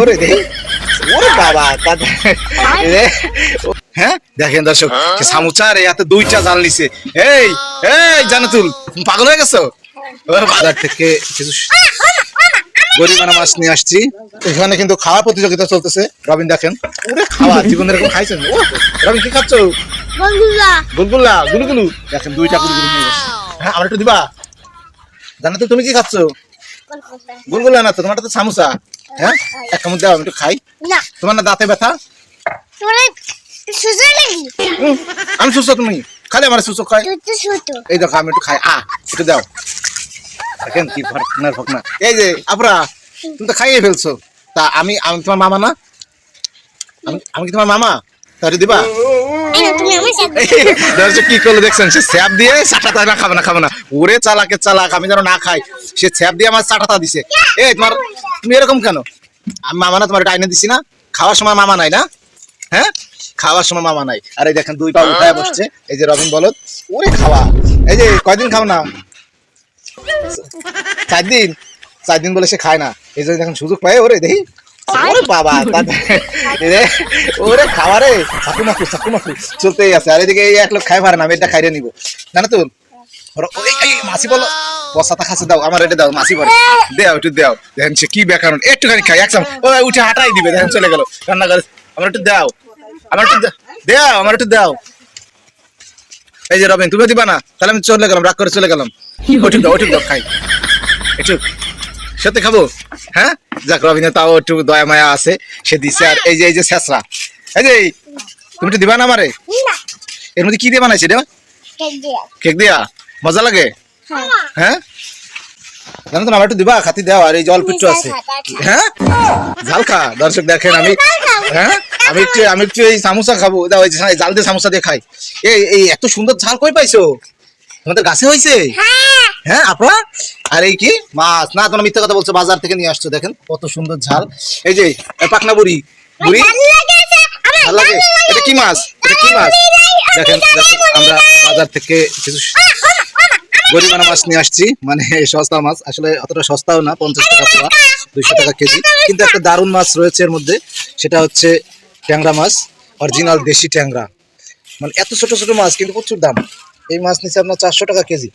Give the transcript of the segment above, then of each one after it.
ওরে ওরে বাবা হ্যাঁ? দেখেন দর্শক সে সামুচার এই হাতে দুইটা জাল নিছে। এই এই জানাতুল পাগল হয়ে গেছো? বাজার থেকে কিছু গরিবানা মাছ নিয়ে আসছি। এখানে কিন্তু খাওয়া প্রতিযোগিতা চলতেছে। রবিন দেখেন। ওরে খাওয়া জীবনে এরকম খাইছেন? ও রবিন কি খাচ্ছ? বন্ধুরা গুলগুলা। দেখেন দুইটা গুলগুলু নিয়ে। হ্যাঁ আমার একটু দিবা। জানাতুল তুমি কি খাচ্ছ? গুলগুলা না তো তোমারটা তো সামোসা। হ্যাঁ? এক কামড় দাও আমি একটু খাই। না। তোমার না দাঁতে ব্যথা? আমি সুস্থ তুমি। খালি আমার সুস্থ খাই। তুই তো ছোট এই দেখো আমি একটু খাই। আ একটু দাও। দেখেন কি ফকনা ফকনা এই যে আপরা তুমি তো খাইয়ে ফেলছো। তা আমি আমি তোমার মামা না? আমি আমি কি তোমার মামা? তাহলে দিবা? এই না, তুমি আমার সাথে দর্শক কি করল দেখছেন? সে স্যাপ দিয়ে চাটাতা না খাবে না খাবে না। ওরে চালাকে চালাক আমি যেন না খাই। সে স্যাপ দিয়ে আমার চাটাতা দিছে। এই তোমার তুমি এরকম কেন? আমি মামা না তোমার এটা আইনে দিছি না? খাওয়ার সময় মামা নাই না? হ্যাঁ? খাওয়ার সময় মামা নাই। আর এই দেখেন দুই পা উঠায় বসছে। এই যে রবিন বলত ওরে খাওয়া। এই যে কয়দিন খাও না? চার দিন চার দিন বলে সে খায় না। এই জন্য দেখেন সুযোগ পায় ওরে দেখি। ওরে বাবা ওরে চাকু মাকু চাকু মাকু চলতেই আছে। আর এদিকে এই এক লোক খাই পারে না আমি এটা খাইরে নিব। জানো তো? মাসি বলো। বসাতা খাসে দাও আমার এটা দাও মাসি বলে। দেও একটু দেও। দেখেন সে কি ব্যাকরণ। একটুখানি খাই এক চামচ। ও উঠে হাঁটাই দিবে দেখেন চলে গেল। রান্না করে। আমার একটু দাও। আমার একটু দেও আমার একটু দাও। এই যে রবিন তুমি দিবা না? তাহলে আমি চলে গেলাম রাগ করে চলে গেলাম। ওটুক দাও ওটুক দাও খাই। একটু সত্যি খাব? হ্যাঁ? যাক রবিনের তাও একটু দয়া মায়া আছে সে দিছে আর এই যে এই যে শেষরা। এই যে তুমি একটু দিবা না আমারে? এর মধ্যে কি দিয়ে বানাইছে রে কেক দিয়া। মজা লাগে? হ্যাঁ। হ্যাঁ? জানো তো আমার একটু দিবা খাতি দাও আর এই জল পিঠু আছে। হ্যাঁ? ঝাল খা দর্শক দেখেন আমি হ্যাঁ? আমি একটু আমি একটু এই সামোসা খাব। দাও এই জাল দিয়ে সামোসা দিয়ে খাই। এই এই এত সুন্দর ঝাল কই পাইছো? তোমাদের গাছে হয়েছে হ্যাঁ আপনার আর এই কি? মাছ। না তোমরা মিথ্যা কথা বলছো বাজার থেকে নিয়ে আসছো দেখেন কত সুন্দর ঝাল। এই যে পাকনা বুড়ি। বুড়ি? ভালো লাগে? এটা কি মাছ? এটা কি মাছ? দেখেন দেখেন আমরা বাজার থেকে কিছু গরিবানা মাছ নিয়ে আসছি মানে সস্তা মাছ। আসলে অতটা সস্তাও না পঞ্চাশ টাকা পোয়া দুইশো টাকা কেজি। কিন্তু একটা দারুণ মাছ রয়েছে এর মধ্যে সেটা হচ্ছে ট্যাংরা মাছ অরিজিনাল দেশি ট্যাংরা। মানে এত ছোট ছোট মাছ কিন্তু প্রচুর দাম। এই মাছ নিচ্ছে আপনার চারশো টাকা কেজি।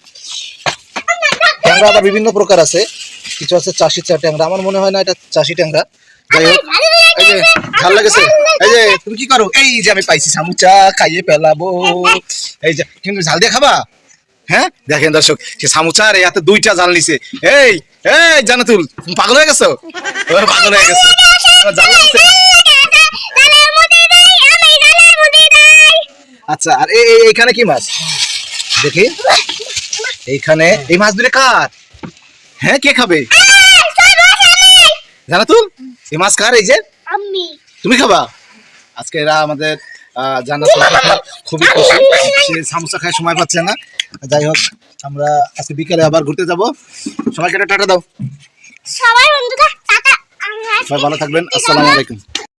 ট্যাংরা আবার বিভিন্ন প্রকার আছে কিছু আছে চাষি চা ট্যাংরা আমার মনে হয় না এটা চাষি ট্যাংরা যাই হোক এই যে ঝাল লাগেছে এই যে তুমি কি করো এই যে আমি পাইছি সামুচা খাইয়ে পেলাবো এই যে কিন্তু ঝাল দিয়ে খাবা হ্যাঁ দেখেন দর্শক সে সামুচার এই হাতে দুইটা জাল নিছে এই এই জানাতুল তুমি পাগল হয়ে গেছো পাগল হয়ে গেছে জাল দেই আচ্ছা আর এই এই- এইখানে কি মাছ দেখি এইখানে এই মাছ দুটো কার? হ্যাঁ কে খাবে? জানাতুল এই মাছ কার এই যে? তুমি খাবা। আজকে এরা আমাদের আহ, জান্নাত খুবই খুশি। সে সামোসা খায় সময় পাচ্ছে না। যাই হোক আমরা আজকে বিকেলে আবার ঘুরতে যাব। সবাইকে একটা টাটা দাও। সবাই বন্ধুরা টাটা। সবাই ভালো থাকবেন। আসসালামু আলাইকুম।